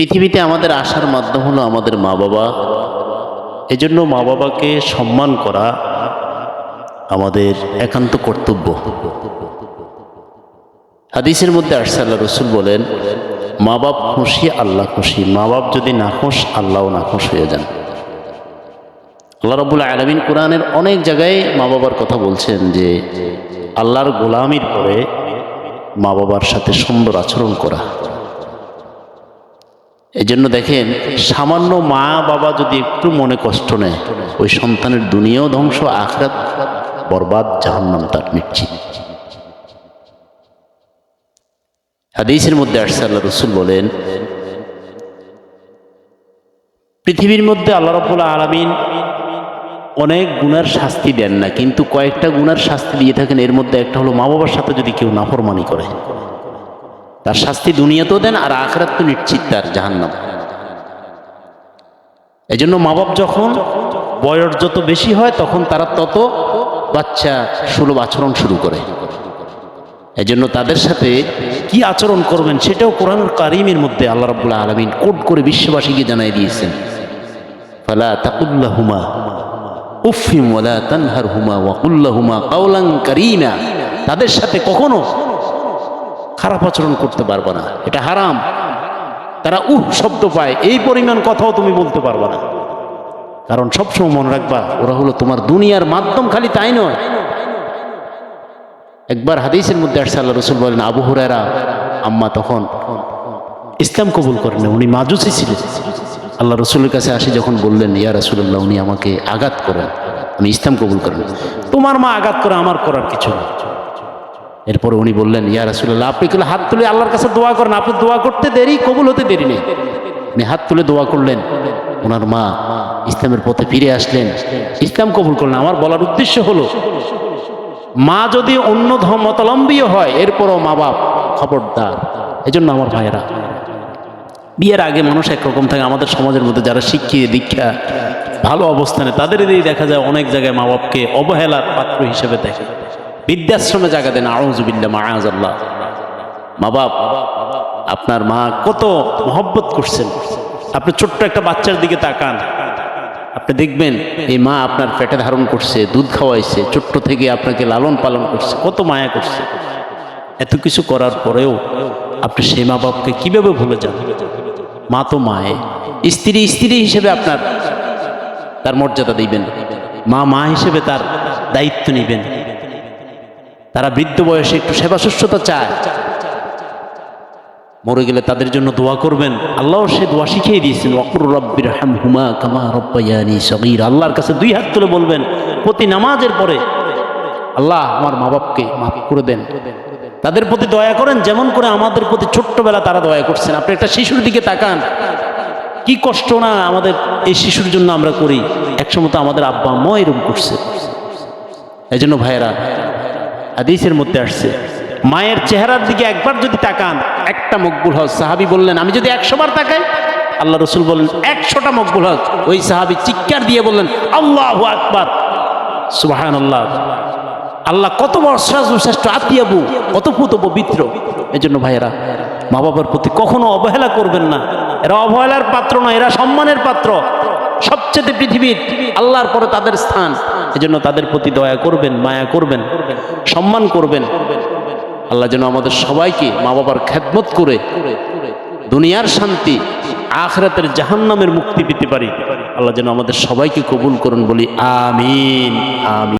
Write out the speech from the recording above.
পৃথিবীতে আমাদের আসার মাধ্যম হলো আমাদের মা বাবা। এজন্য মা বাবাকে সম্মান করা আমাদের একান্ত কর্তব্য। হাদিসের মধ্যে আরসাল্লাহ রসুল বলেন, মা বাপ খুশি, আল্লাহ খুশি। মা বাপ যদি না খুশ, আল্লাহও না খুশ হয়ে যান। আল্লাহ রবুল্লা আলমিন কোরআনের অনেক জায়গায় মা বাবার কথা বলছেন যে, আল্লাহর গোলামির পরে মা বাবার সাথে সুন্দর আচরণ করা। এই জন্য দেখেন, সামান্য মা বাবা যদি একটু মনে কষ্ট নেয়, ওই সন্তানের দুনিয়াও ধ্বংস, আখরাত বরবাদ, জাহান্নাম তার নিশ্চিত। হাদিসের মধ্যে আসছে, আল্লাহ রসুল বলেন, পৃথিবীর মধ্যে আল্লাহ রবুল্লা আলমিন অনেক গুণার শাস্তি দেন না, কিন্তু কয়েকটা গুণার শাস্তি দিয়ে থাকেন, এর মধ্যে একটা হলো মা বাবার সাথে যদি কেউ নাফরমানি করে। তার শাস্তি দুনিয়াতেও দেন আর আখরাত তো নিশ্চিত তার জাহান্নাম। এই জন্য মা বাপ যখন বয়স যত বেশি হয়, তখন তারা তত বাচ্চা সুলভ আচরণ শুরু করে। এই জন্য তাদের সাথে কি আচরণ করবেন সেটাও কোরআন কারিমের মধ্যে আল্লাহ রাবুল্লাহ আলমিন কোট করে বিশ্ববাসীকে জানাই দিয়েছেন। ফালা তাকুল্লাহুমা উফিম ওয়ালা তানহার হুমা ওয়াকুল্লাহুমা কাউলাং কারিমা। তাদের সাথে কখনো খারাপ আচরণ করতে পারবে না। এটা হারাম। তারা উহ শব্দ পায়, এই পরিমাণ কথাও তুমি বলতে পারবে না। কারণ সবসময় মনে রাখবা, ওরা হলো তোমার দুনিয়ার মাধ্যম, খালি তাই নয়। একবার হাদিসের মধ্যে আসছে, আল্লাহ রসুল বলেন, আবু হুরারা আম্মা তখন ইসলাম কবুল করেন উনি মাজুসি ছিলেন। আল্লাহ রসুলের কাছে আসি যখন বললেন, ইয়া রসুল্লাহ উনি আমাকে আঘাত করেন। আমি ইসলাম কবুল করেন তোমার মা আঘাত করে, আমার করার কিছু নেই। এরপরে উনি বললেন, ইয়া রাসুল্লাহ আপনি কেন হাত তুলে আল্লাহর কাছে দোয়া করেন? আপনি দোয়া করতে দেরি, কবুল হতে দেরি নেই। উনি হাত তুলে দোয়া করলেন। ওনার মা ইসলামের পথে ফিরে আসলেন। ইসলাম কবুল করলেন। আমার বলার উদ্দেশ্য হলো, মা যদি অন্য ধর্মতলম্বীও হয়, এরপরও মা বাপ খবরদার। এই জন্য আমার ভাইয়েরা, বিয়ের আগে মানুষ একরকম থাকে। আমাদের সমাজের মধ্যে যারা শিক্ষিত, দীক্ষা, ভালো অবস্থানে, তাদের দিয়ে দেখা যায় অনেক জায়গায় মা বাপকে অবহেলার পাত্র হিসেবে দেখে। বৃদ্ধাশ্রমে জায়গা দেন আউজবিল্লা মায়াজ আল্লাহ মা বাপ, আপনার মা কত মহব্বত করছেন। আপনি ছোট্ট একটা বাচ্চার দিকে তাকান। আপনি দেখবেন, এই মা আপনার পেটে ধারণ করছে, দুধ খাওয়াইছে, ছোট্ট থেকে আপনাকে লালন পালন করছে, কত মায়া করছে। এত কিছু করার পরেও আপনি সেই মা বাপকে কীভাবে ভুলে যান? মা তো মায়ে। স্ত্রী স্ত্রী হিসেবে আপনার তার মর্যাদা দিবেন। মা মা হিসেবে তার দায়িত্ব নেবেন। তারা বৃদ্ধ বয়সে একটু সেবা শুশ্রূষা চায়। মরে গেলে তাদের জন্য দোয়া করবেন। আল্লাহ সে দোয়া শিখিয়ে দিয়েছেন, ওয়াকুর রব্বির হাম হুমা কামা রব্বায়ানি সগীর। আল্লাহর কাছে দুই হাত তুলে বলবেন, প্রতি নামাজের পরে আল্লাহ আমার মা বাপকে মাফ করে দেন। তাদের প্রতি দয়া করেন, যেমন করে আমাদের প্রতি ছোট্টবেলা তারা দয়া করছেন। আপনি একটা শিশুর দিকে তাকান, কি কষ্ট না আমাদের এই শিশুর জন্য আমরা করি। একসময় তো আমাদের আব্বা আম্মাও এরকম করছে। এই জন্য ভাইয়েরা হাদিসের মধ্যে আসছে, মায়ের চেহারার দিকে একবার যদি তাকান, একটা মকবুল হজ, সাহাবি বললেন, আমি যদি একশো বার তাকাই? আল্লাহ রসুল বললেন, একশোটা মকবুল হজ। ওই সাহাবি চিৎকার দিয়ে বললেন, আল্লাহ আকবার। সুবাহান আল্লাহ আল্লাহ কত শ্রেষ্ঠ আতিয়াবু কত পুত পবিত্র। এই জন্য ভাইয়েরা মা বাবার প্রতি কখনো অবহেলা করবেন না। এরা অবহেলার পাত্র নয়, এরা সম্মানের পাত্র। সবচেয়ে পৃথিবীর আল্লাহর পরে তাদের স্থান। এজন্য তাদের প্রতি দয়া করবেন, মায়া করবেন, সম্মান করবেন। আল্লাহ যেন আমাদের সবাইকে মা বাবার খ্যাতমত করে দুনিয়ার শান্তি, আখরাতের জাহান্নামের মুক্তি পেতে পারি। আল্লাহ যেন আমাদের সবাইকে কবুল করুন বলি, আমিন আমিন।